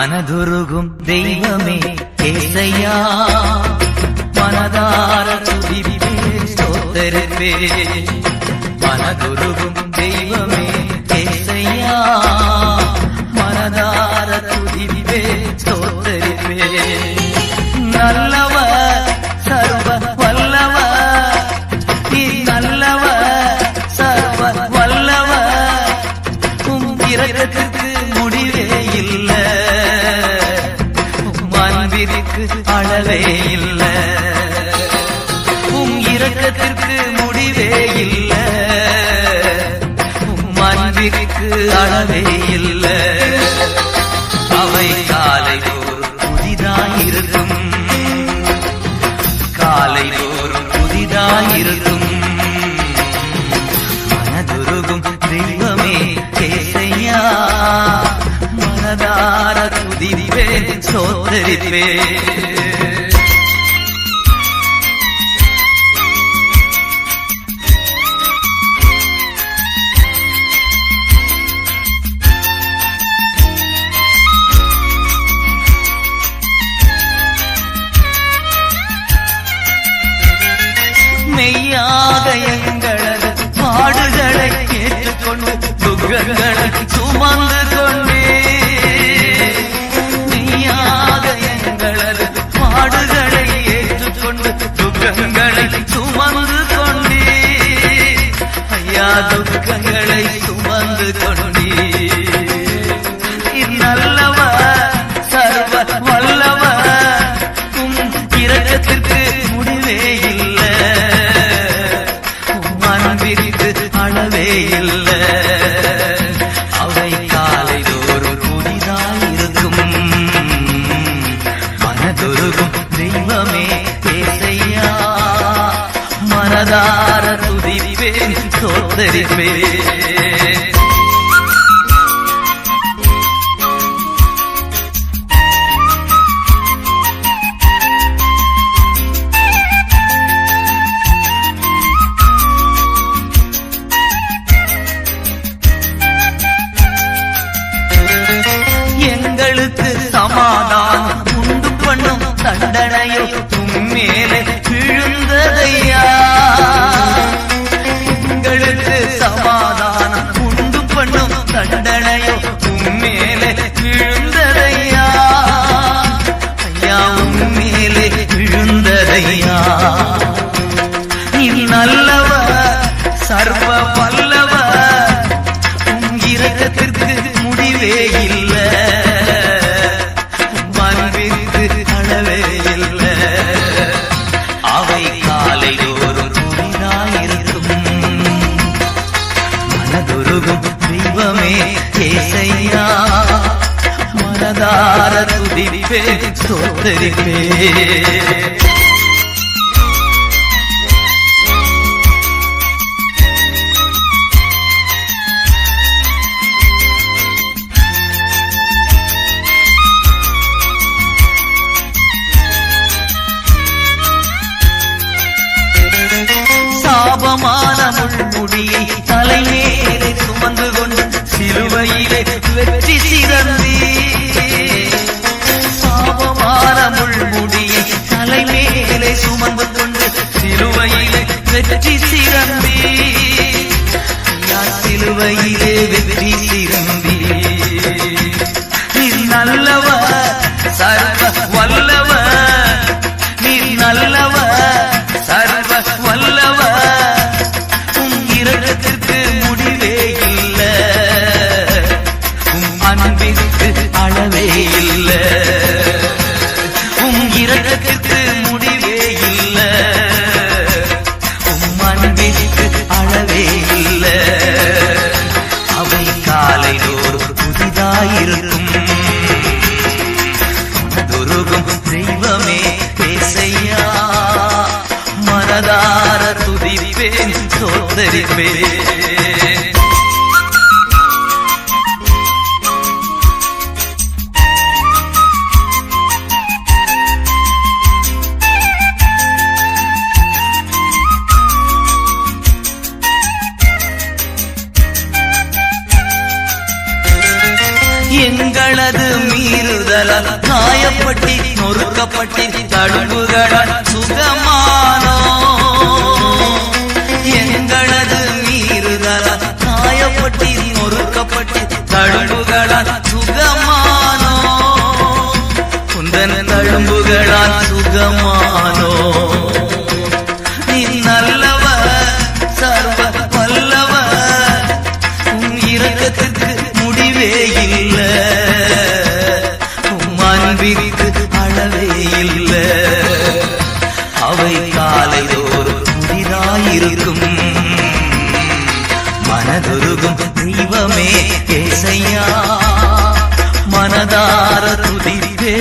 மனதுருகும் தெய்வமே கேசையா மனதார துதிப்பே சோதரிப்பே மனதுருகும் தெய்வமே கேசையா மனதார துதிப்பே சோதரிப்பே நல்லவ சர்வ வல்லவ நீ நல்லவ சர்வ வல்லவ. உம் இரக்கத்திற்கு எனக்கு அளவே இல்ல. உம் இரக்கத்திற்கு முடிவே இல்ல. உம் அன்பிற்கு அளவே இல்ல. அவை காலை தோறும் புதிதாயிருக்கும் காலை தோறும் புதிதாயிருக்கும் சோதரிப்பே. மெய்யாக எங்களது பாடுகளை கேட்டுக்கொண்டு துக்கங்களை துக்கங்களை சுமந்து கொண்டே நல்லவ? சர்வ வல்லவ? உம் இரக்கத்திற்கு முடிவே இல்ல. உம் அன்பிற்கு அளவே இல்ல. அவை காலை தோறும் புதிதாயிருக்கும் மனதுருகும் தெய்வமே பேசையா மனதார துதிப்பேன். சோதரிப்பேன் எங்களுக்கு சமாதானம் உண்டு பண்ணும் தண்டனையோ தண்டனையோ உம்மேலே விழுந்ததையா? ஐயா உம்மேலே விழுந்ததையா? நீ நல்லவ சர்வ பல்லவ உம் இரக்கத்திற்கு முடிவே இல்லை. மனதார துதிப்பே சோதரிப்பே சாபமான முள்முடியை தலைமேலே சுமந்து கொண்டு சிலுவையிலே வெற்றி சிறந்த வெற்றி சிறந்தி நான் சிலுவையிலே ஆதரிப்பே எங்களது மீறுதல் மீறுதலால் காயப்பட்டி நொறுக்கப்பட்டி தழும்புகளால் சுக தழும்புகளால் சுகமானோ குந்தன் தழும்புகளால் சுகமானோ நீ நல்லவ சர்வ வல்லவ உன் இரக்கத்துக்கு முடிவே இல்லை உம் அன்பிற்கு மனதுருகும் தெய்வமே கேசையா மனதார துதிப்பே